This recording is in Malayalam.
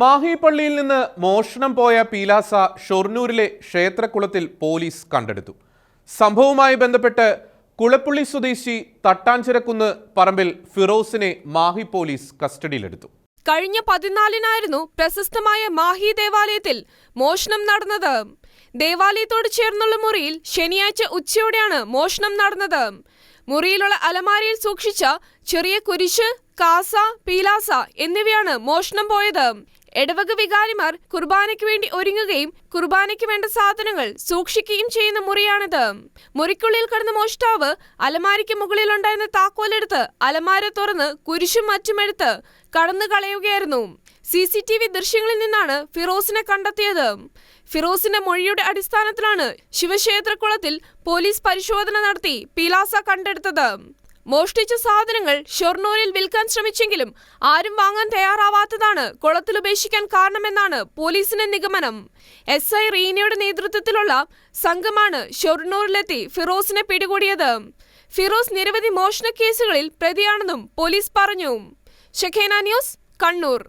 മാഹി പള്ളിയിൽ നിന്ന് മോഷണം പോയ പീലാസ ഷൊർണൂരിലെ ക്ഷേത്രക്കുളത്തിൽ പോലീസ് കണ്ടെടുത്തു. സംഭവവുമായി ബന്ധപ്പെട്ട് കുളപ്പുള്ളി സ്വദേശി തട്ടാഞ്ചിറക്കുന്ന് പറമ്പിൽ ഫിറോസിനെ മാഹി പോലീസ് കസ്റ്റഡിയിലെടുത്തു. കഴിഞ്ഞ പതിനാലിനായിരുന്നു പ്രശസ്തമായ മാഹി ദേവാലയത്തിൽ മോഷണം നടന്നത്. ദേവാലയത്തോട് ചേർന്നുള്ള മുറിയിൽ ശനിയാഴ്ച ഉച്ചയോടെയാണ് മോഷണം നടന്നത്. മുറിയിലുള്ള അലമാരയിൽ സൂക്ഷിച്ച ചെറിയ കുരിശ് കാസ പീലാസ എന്നിവയാണ് മോഷണം പോയത്. ഇടവക വികാരിമാർ കുർബാനയ്ക്ക് വേണ്ടി ഒരുങ്ങുകയും കുർബാനയ്ക്ക് വേണ്ട സാധനങ്ങൾ സൂക്ഷിക്കുകയും ചെയ്യുന്ന മുറിയാണിത്. മുറിക്കുള്ളിൽ കടന്ന മോഷ്ടാവ് അലമാരിക്ക് മുകളിലുണ്ടായിരുന്ന താക്കോലെടുത്ത് അലമാര തുറന്ന് കുരിശും മറ്റുമെടുത്ത് കടന്നു കളയുകയായിരുന്നു. സി സി ടി വി ദൃശ്യങ്ങളിൽ നിന്നാണ് ഫിറോസിനെ കണ്ടെത്തിയത്. ഫിറോസിന്റെ മൊഴിയുടെ അടിസ്ഥാനത്തിലാണ് ശിവക്ഷേത്രക്കുളത്തിൽ പോലീസ് പരിശോധന നടത്തി പീലാസ കണ്ടെടുത്തത്. മോഷ്ടിച്ച സാധനങ്ങൾ ഷൊർണൂരിൽ വിൽക്കാൻ ശ്രമിച്ചെങ്കിലും ആരും വാങ്ങാൻ തയ്യാറാവാത്തതാണ് കുളത്തിൽ ഉപേക്ഷിക്കാൻ കാരണമെന്നാണ് പോലീസിന്റെ നിഗമനം. എസ് ഐ റീനയുടെ നേതൃത്വത്തിലുള്ള സംഘമാണ് ഷൊർണൂരിലെത്തി ഫിറോസിനെ പിടികൂടിയത്. ഫിറോസ് നിരവധി മോഷണ കേസുകളിൽ പ്രതിയാണെന്നും പോലീസ് പറഞ്ഞു. ഷഖേന ന്യൂസ് കണ്ണൂർ.